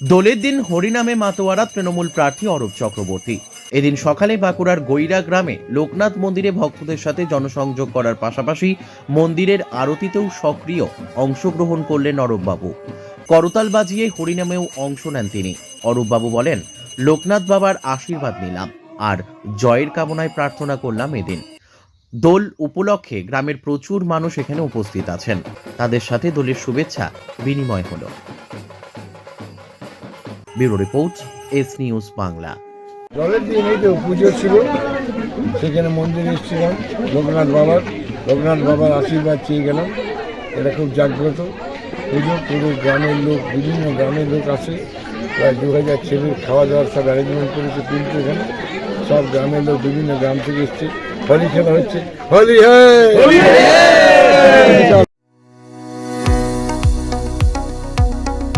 দোলের দিন হরিনামে মাতোয়ারা তৃণমূল প্রার্থী অরূপ চক্রবর্তী। এদিন সকালে বাঁকুড়ার গৈরা গ্রামে লোকনাথ মন্দিরে ভক্তদের সাথে জনসংযোগ করার পাশাপাশি মন্দিরের আরতিতেও সক্রিয় অংশগ্রহণ করলেন অরূপবাবু। করতাল বাজিয়ে হরিনামেও অংশ নেন তিনি। অরূপবাবু বলেন, লোকনাথ বাবার আশীর্বাদ নিলাম আর জয়ের কামনায় প্রার্থনা করলাম এদিন। দোল উপলক্ষে গ্রামের প্রচুর মানুষ এখানে উপস্থিত আছেন। তাদের সাথে দোলের শুভেচ্ছা বিনিময় হলো। Bureau report S news Bangla. জলের দিন এই তো পুজো ছিল সেখানে মন্দিরে এসেছিলাম। লোকনাথ বাবার লোকনাথ বাবার আশীর্বাদ চেয়ে গেলাম। এটা খুব জাগ্রত পুজো। পুরো গ্রামের লোক বিভিন্ন গ্রামের লোক আসে। প্রায় দু হাজার ছেলের খাওয়া দাওয়ার সব অ্যারেঞ্জমেন্ট করেছে কিন্তু এখানে। সব গ্রামের লোক বিভিন্ন গ্রাম থেকে এসছে। হোলি খেলা হচ্ছে। হোলি হ্যাঁ